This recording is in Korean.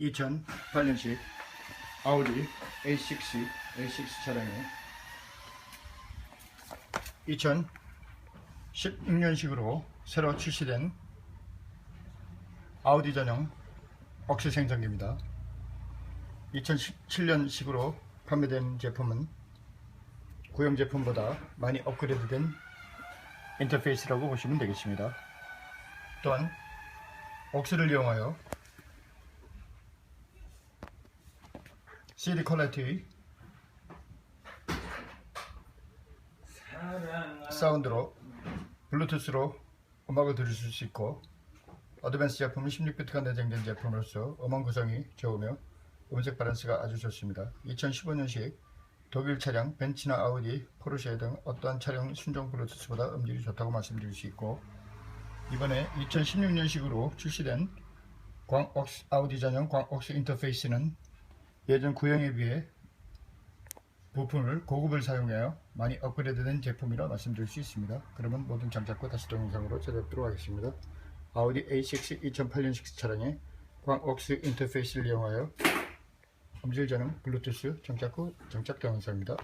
2008년식 아우디 A6 A6 차량에 2016년식으로 새로 출시된 아우디 전용 억스 생성기입니다. 2017년식으로 판매된 제품은 구형 제품보다 많이 업그레이드된 인터페이스라고 보시면 되겠습니다. 또한 억스를 이용하여 CD 퀄리티 사운드로 블루투스로 음악을 들으실 수 있고 어드밴스 제품은 16비트가 내장된 제품으로서 음원 구성이 좋으며 음색 밸런스가 아주 좋습니다. 2015년식 독일 차량 벤츠나 아우디, 포르쉐 등 어떠한 차량 순정 블루투스보다 음질이 좋다고 말씀드릴 수 있고 이번에 2016년식으로 출시된 광옥스 아우디 전용 광옥스 인터페이스는 예전 구형에 비해 부품을 고급을 사용하여 많이 업그레이드된 제품이라 말씀드릴 수 있습니다. 그러면 모든 장착과 다시 동영상으로 찾아뵙도록 하겠습니다. 아우디 A6 2008년식 차량에 광옥스 인터페이스를 이용하여 음질 전용 블루투스 장착 후 장착 동영상입니다.